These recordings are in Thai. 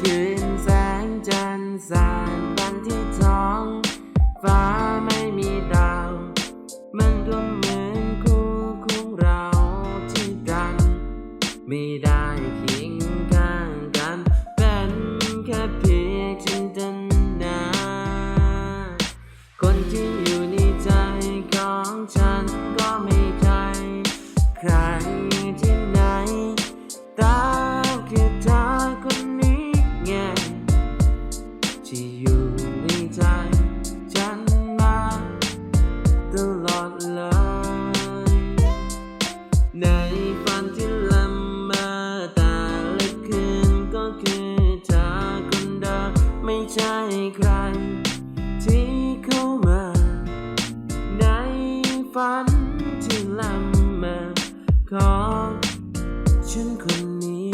คืนแสงจันทร์สาดวันที่ท้อง ฟ้าไม่มีดาว มันก็เหมือนคู่ของเราที่กัน ไม่ได้เคียงข้างกัน เป็นแค่เพียงจินตนา คนที่อยู่ ใช่ใคร ที่เข้ามา ในฝันที่ละเมอของฉันคนนี้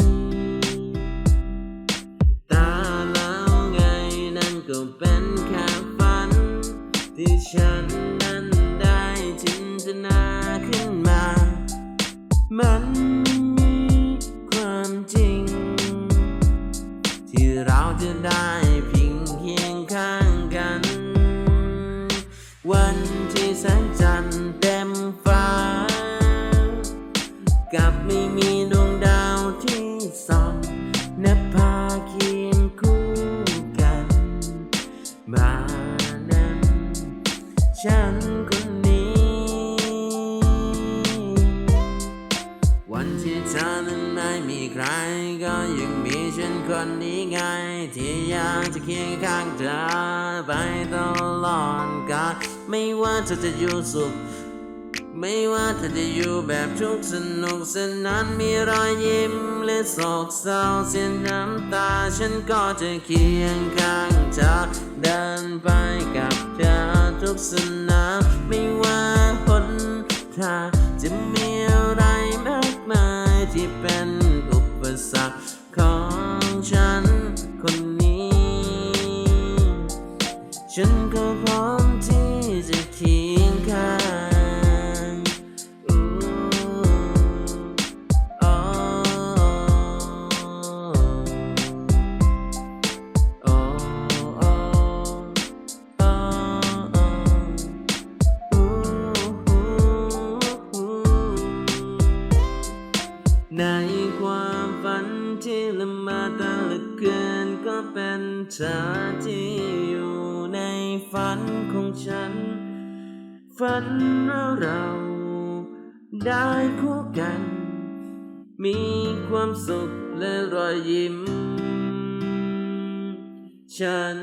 ตาแล้วไงนั่นก็เป็นแค่ฝัน ที่ฉันนั้นได้จินตนาขึ้นมา มันมีความจริง ที่เราจะได้ คนนี้ วันที่เธอนั้นไม่มีใคร ก็ยังมีฉันคนนี้ไง ที่อยากจะเคียงข้างเธอไปตลอดกาลไม่ว่าเธอจะอยู่สุขไม่ว่าเธอจะอยู่แบบทุกข์สนุกสนานมีรอยยิ้มหรือโศกเศร้าเสียน้ำตา ฉันก็จะเคียงข้างเธอ สนามไม่ว่าหนทางจะมีอะไรมากมายที่เป็นอุปสรรค ในความฝันที่ละเมาต่ละคืนก็เป็นเธอที่อยู่ในฝันของฉัน ฝันว่าเราได้คู่กัน มีความสุขและรอยยิ้ม ฉัน